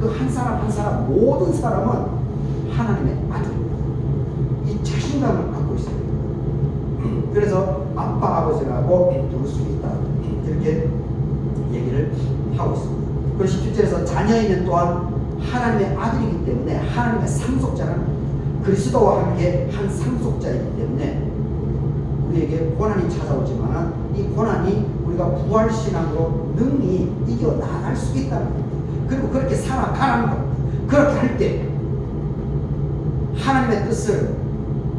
그 한 사람 한 사람 모든 사람은 하나님의 아들. 이 자신감을 갖고 있어요. 그래서 아빠 아버지라고 부를 수 있다. 이렇게 얘기를 하고 있습니다. 그리고 17절에서 자녀이면 또한 하나님의 아들이기 때문에 하나님의 상속자라는 겁니다. 그리스도와 함께 한 상속자이기 때문에 우리에게 고난이 찾아오지만 이 고난이 우리가 부활신앙으로 능히 이겨 나갈 수 있다는 겁니다. 그리고 그렇게 살아가라는 겁니다. 그렇게 할 때 하나님의 뜻을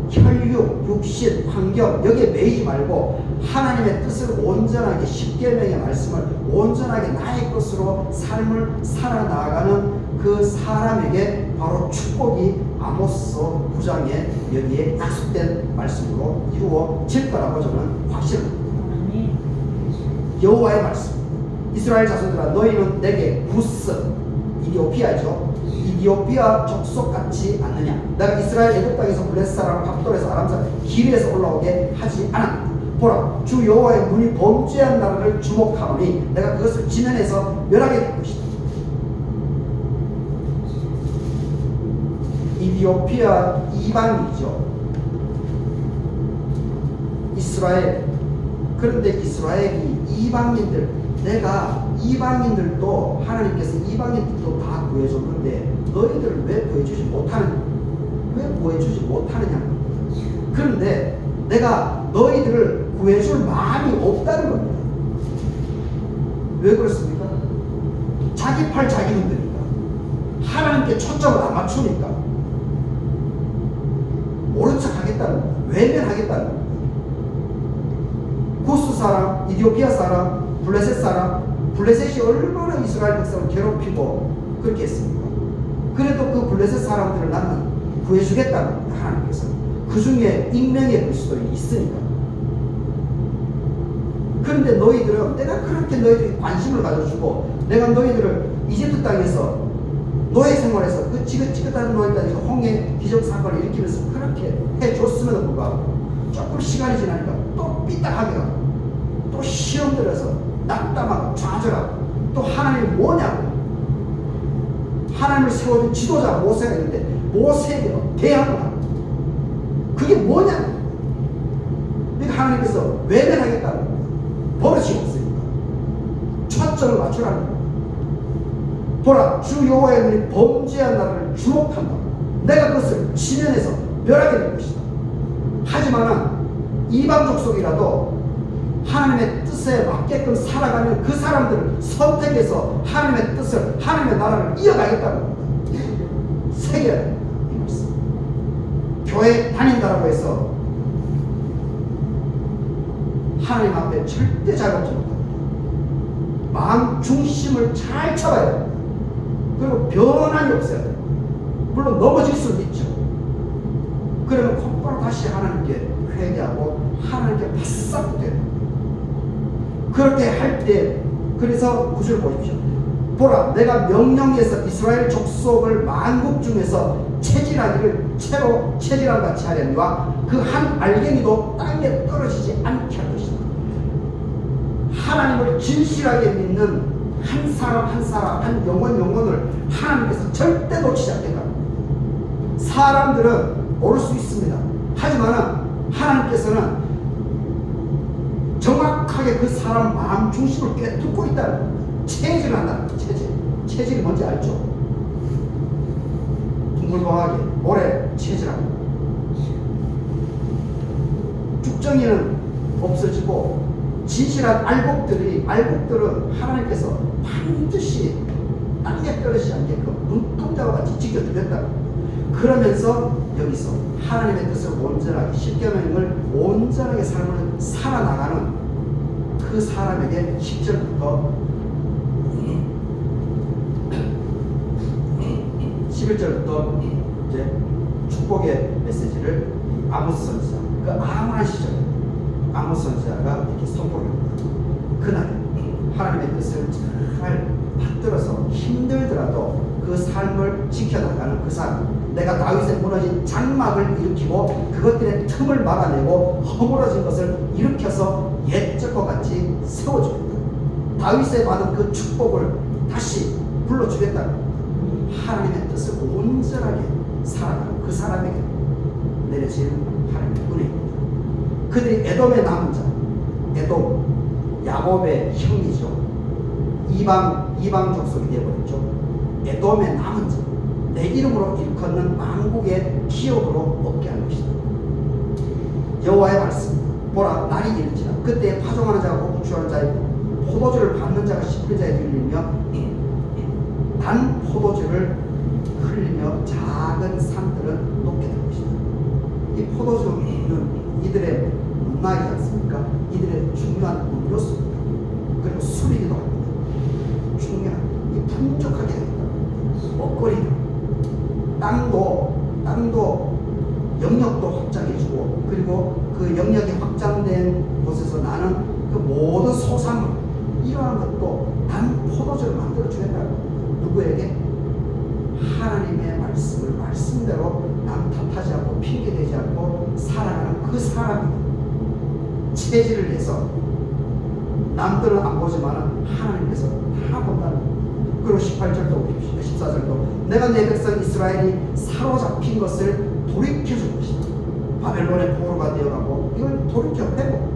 혈육, 육신, 환경 여기에 매이지 말고 하나님의 뜻을 온전하게 십계명의 말씀을 온전하게 나의 것으로 삶을 살아나가는 그 사람에게 바로 축복이 아모스 9장에 여기에 약속된 말씀으로 이루어질 거라고 저는 확신합니다. 여호와의 말씀. 이스라엘 자손들아 너희는 내게 구스 이디오피아죠. 이디오피아 족속 같지 않느냐? 내가 이스라엘 애굽 땅에서 블레 사람, 갑돌에서 아람 사람, 길에서 올라오게 하지 않았다. 보라, 주 여호와의 문이 범죄한 나라를 주목하노니 내가 그것을 지면에서 멸하게 될 것이다. 이디오피아 이방이죠. 이스라엘 그런데 이스라엘이 이방인들 내가 이방인들도 하나님께서 이방인들도 다 구해줬는데 너희들을 왜 구해주지 못하는 왜 구해주지 못하느냐? 그런데 내가 너희들을 구해줄 마음이 없다는 겁니다. 왜 그렇습니까? 자기 팔 자기 흔드니까 하나님께 초점을 안 맞추니까. 모른 척 하겠다는 거야 외면하겠다는 거야 구스 사람, 이디오피아 사람, 블레셋 사람, 블레셋이 얼마나 이스라엘 백성을 괴롭히고 그렇게 했습니까? 그래도 그 블레셋 사람들을 나는 구해주겠다는 하나님께서. 그 중에 익명의 그리스도인이 있으니까. 그런데 너희들은 내가 그렇게 너희들이 관심을 가져주고 내가 너희들을 이집트 땅에서 노예 생활에서 그 지긋지긋한 노예 땅에서 홍해 기적 사건을 일으키면서 그렇게 해줬음에도 불구하고 조금 시간이 지나니까 또 삐딱하게 가고 또 시험 들어서 낙담하고 좌절하고 또 하나님이 뭐냐고 하나님을 세워준 지도자 모세가 있는데 모세에게 대항을 하고 그게 뭐냐고 그러니까 하나님께서 외면하겠다는 거예요. 버릇이 없으니까 초점을 맞추라는 거예요. 보라 주 여호와의 눈이 범죄한 나라를 주목한다 내가 그것을 지면에서 멸하게 될 것이다 하지만은 이방 족속이라도 하나님의 뜻에 맞게끔 살아가는 그 사람들을 선택해서 하나님의 뜻을 하나님의 나라를 이어가겠다는 겁니다. 세계이 말씀. 교회 다닌다라고 해서 하나님 앞에 절대 잘못하지 못합니다. 마음 중심을 잘 잡아야 됩니다. 그리고 변함이 없어야 돼요. 물론 넘어질 수는 있죠. 그러면 곧바로 다시 하나님께 회개하고 하나님께 바싹 돼요. 그렇게 할 때 그래서 구절 보십시오. 보라 내가 명령해서 이스라엘 족속을 만국 중에서 체질하기를 채로 체질한 같이 하려니와 그 한 알갱이도 땅에 떨어지지 않게 할 것이다. 하나님을 진실하게 믿는 한 사람 한 사람 한 영혼 영혼을 하나님께서 절대 놓치지 않겠다. 사람들은 모를 수 있습니다. 하지만 하나님께서는 정확하게 그 사람 마음 중심을 꿰뚫고 있다는. 체질을 한다는. 체질. 체질이 뭔지 알죠? 둥글거하게 오래 체질하고 쭉정이는 없어지고 진실한 알곡들이 알곡들은 하나님께서 반드시 땅에 떨어지지 않게끔 눈동자와 같이 지켜주겠다. 그러면서 여기서 하나님의 뜻을 온전하게 십계명을 온전하게 삶을 살아나가는 그 사람에게 10절부터 11절부터 이제 축복의 메시지를 아모스 선지자 그 암울한 시절 아모스 선지자가 이렇게 선포를 합니다. 그날 하나님의 뜻을 잘 받들어서 힘들더라도 그 삶을 지켜나가는 그 사람 내가 다윗의 무너진 장막을 일으키고 그것들의 틈을 막아내고 허물어진 것을 일으켜서 옛적과 같이 세워주겠다. 다윗의 받은 그 축복을 다시 불러주겠다. 하나님의 뜻을 온전하게 살아가는 그 사람에게 내려지는 하나님의 은혜입니다. 그들이 에돔의 남은 자, 에돔, 야곱의 형이죠. 이방 이방 족속이 되어버렸죠. 에돔의 남은 자, 내 이름으로 일컫는 만국의 기업으로 얻게 할 것이다. 여호와의 말씀. 보라 날이 이르지라 그때 파종하는 자가 복주하는 자의 포도주를 받는 자가 씹는 자에 들리며 단 포도주를 흘리며 작은 산들은 녹게 될 것이다. 이 포도주는 이들의 문화이지 않습니까? 이들의 중요한 음료수입니다. 그리고 술이기도 합니다. 중요한 이 풍족하게 됩니다. 먹거리다. 땅도 땅도 영역도 확장해주고 그리고 그 영역이 확장된 곳에서 나는 그 모든 소산물 이러한 것도 단 포도주를 만들어 주겠다. 누구에게? 하나님의 말씀을 말씀대로 남 탓하지 않고 핑계대지 않고 살아가는 그 사람이 체질을 내서 남들은 안 보지만 하나님께서 다 본다는. 그리고 18절도 보십시오. 14절도 내가 내 백성 이스라엘이 사로잡힌 것을 돌이켜줄 것이다. 바벨론의 포로가 되어가고 이걸 돌이켜 회복.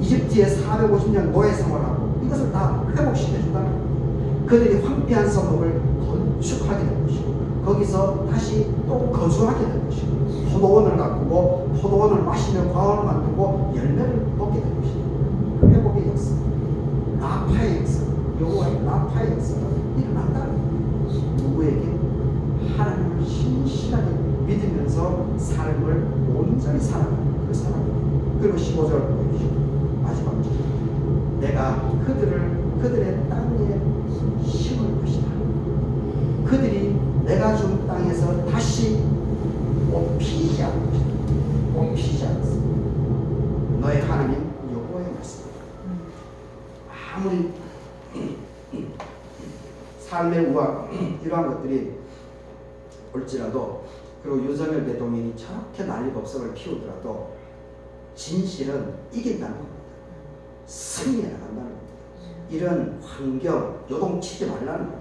이집트에 450년 노예 생활하고 이것을 다 회복시켜준다는 거예요. 그들이 황폐한 성읍을 건축하게 될 것이고 거기서 다시 또 거주하게 될 것이고 포도원을 가꾸고 포도원을 마시며 과원을 만들고 열매를 먹게 될 것이다. 회복의 역사, 라파의 역사, 여호와의 라파의 역사가 거예요. 누구에게 하나님을 신실하게 믿으면서 삶을 온전히 살아가는 그 사람. 그리고 15절 보여주시고 마지막 절. 내가 그들을 그들의 땅에 심을 것이다. 그들이 내가 준 땅에서 다시 옷 피지 않을 것이다. 옷 피지 않습니다. 너의 하나님 여호와의 말씀입니다. 아무리 삶의 우악 이러한 것들이 올지라도 그리고 윤석열 대통령이 저렇게 난리 법석을 피우더라도 진실은 이긴다는 겁니다. 승리해 나간다는 겁니다. 이런 환경 요동치지 말라는 겁니다.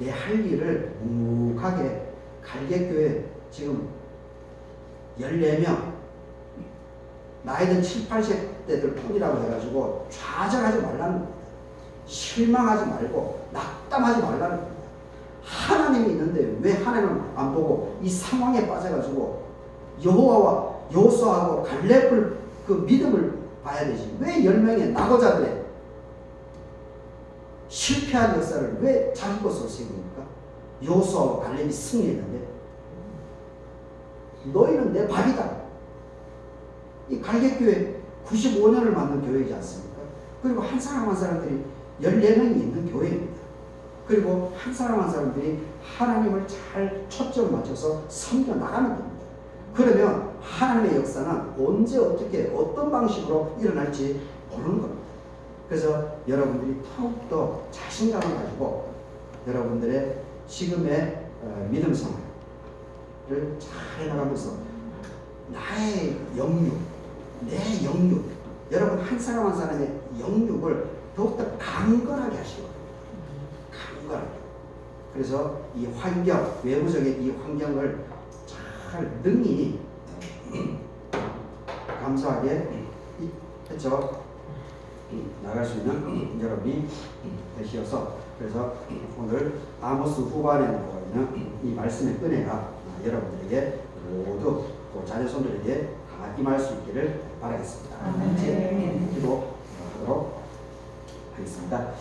내 할 일을 묵묵하게 갈개교회 지금 14명 나이든 7, 80대들 뿐이라고 해가지고 좌절하지 말라는 겁니다. 실망하지 말고 낙담하지 말라는 겁니다. 하나님이 있는데 왜 하나님을 안 보고 이 상황에 빠져가지고 여호와와 여호수아하고 갈렙을 그 믿음을 봐야 되지. 왜 열명의 낙오자들의 실패한 역사를 왜 자기 것으로 세웁니까? 여호수아와 갈렙이 승리했는데 너희는 내 밥이다. 이 갈렙교회 95년을 만든 교회이지 않습니까? 그리고 한 사람 한 사람들이 14명이 있는 교회입니다. 그리고 한 사람 한 사람들이 하나님을 잘 초점을 맞춰서 섬겨 나가는 겁니다. 그러면 하나님의 역사는 언제 어떻게 어떤 방식으로 일어날지 모르는 겁니다. 그래서 여러분들이 더욱더 자신감을 가지고 여러분들의 지금의 어, 믿음 생활을 잘 해나가면서 나의 영육, 내 영육, 여러분 한 사람 한 사람의 영육을 더욱더 강건하게 하시고 강건하게. 그래서 이 환경, 외부적인 이 환경을 잘 능히 감사하게 했죠. 나갈 수 있는 여러분이 되시어서 그래서 오늘 아모스 후반에 있는 이 말씀의 은혜가 여러분들에게 모두 또 자녀손들에게 다 임할 수 있기를 바라겠습니다. 아멘. 기도하도록 하겠습니다.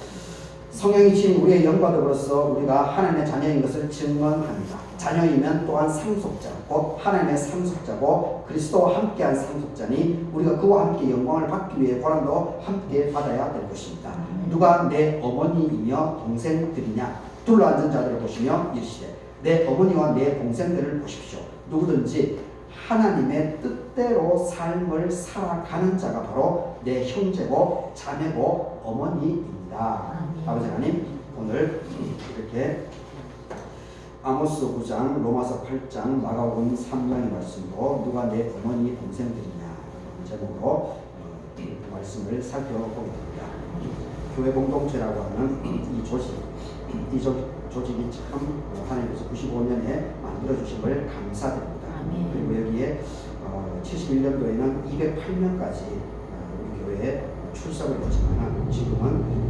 성령이 신 우리의 영과 더불어서 우리가 하나님의 자녀인 것을 증언합니다. 자녀이면 또한 상속자, 곧 하나님의 상속자고 그리스도와 함께한 상속자니 우리가 그와 함께 영광을 받기 위해 고난도 함께 받아야 될 것입니다. 누가 내 어머니이며 동생들이냐? 둘러 앉은 자들을 보시며 이르시되 내 어머니와 내 동생들을 보십시오. 누구든지 하나님의 뜻대로 삶을 살아가는 자가 바로 내 형제고 자매고 어머니입니다. 아버지 하나님 오늘 이렇게 아모스 9장, 로마서 8장, 마가복음 3장의 말씀도 누가 내 어머니 동생들이냐 제목으로 어, 말씀을 살펴보게 됩니다. 교회 공동체라고 하는 이 조직, 이 조, 조직이 참 어, 하나님께서 95년에 만들어 주심을 감사드립니다. 그리고 여기에 어, 71년도에는 208명까지 우리 교회에 출석을 했지만 지금은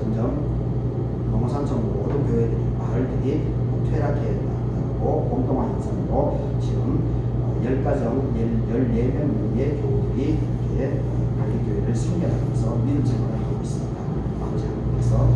어, 점점 농어산청 모든 교회들이 마을들이 퇴락해 나가고 공동화 현상으로 지금 어, 10가정 14명의 교우들이 이렇게 관리교회를 섬겨나가면서 믿음 생활을 하고 있습니다. 아버지 하나님께서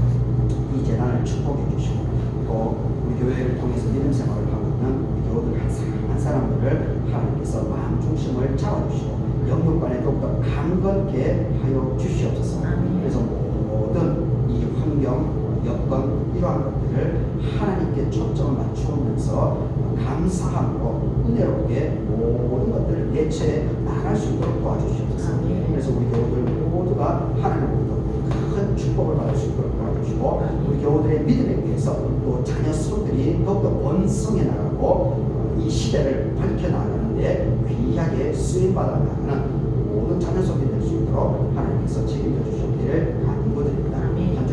이 재단을 축복해 주시고 또 우리 교회를 통해서 믿음 생활을 하고 있는 우리 교우들 한 사람 한 사람들을 하나님께서 마음 중심을 잡아주시고 영육간에 더욱더 강건케 하여 주시옵소서. 그래서 모든 이 환경, 여건 이러한 것들을 하나님께 초점을 맞추면서 감사함으로 은혜롭게 모든 것들을 대체해 나갈 수 있도록 도와주시옵소서. 그래서 우리 교우들 모두가 하나님으로부터 큰 축복을 받을 수 있도록 도와주시고 우리 교우들의 믿음에 의해서 또 자녀 수들이 더욱더 번성해 나가고 어, 이 시대를 밝혀나가는데 귀하게 쓰임받아 나가는 모든 자녀 수들이 될 수 있도록 하나님께서 책임져 주시기를 간구드립니다. 아멘. 한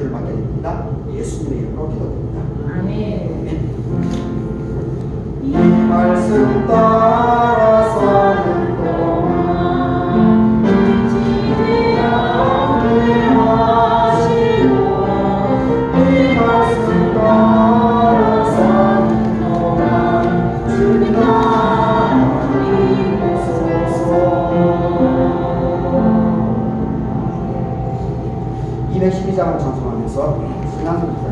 됩니다. 예수님의 이름으로 기도드립니다. 아멘. 아멘. 이 말씀 따라서는 동안 이 말씀 따라서는 동안 주님 나를 212장을 찬송하면서 신앙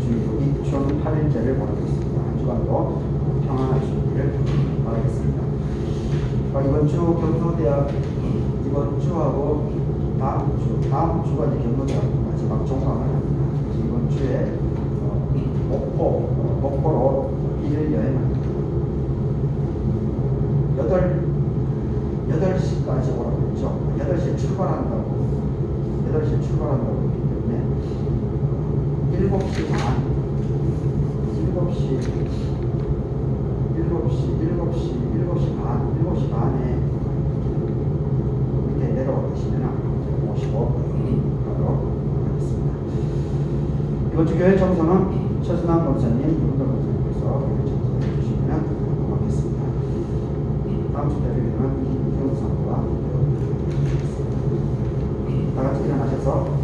주일이 총 8일째를 보내고 있습니다. 한 주간도 평안하시기를 바라겠습니다. 어, 이번 주 경로대학 이번 주하고 다음 주 다음 주가 이제 경로대학 마지막 종강을 합니다. 이번 주에 어, 목포 어, 목포로 1일 여행합니다. 여덟 8시까지 오라고 했죠. 8시에 출발한다고 8시에 출발한다고 했기 때문에 7시 반 7시 7시 7시 7시 반 7시 반에 밑에 가도록 하겠습니다. 이번 주 교회 청소는 최순환 권사님, 윤덕 권사님께서 교회 청소해 주시면 고맙겠습니다. 다음 주 대표님은 사부가 다 같이 일어나셔서 631장을 잘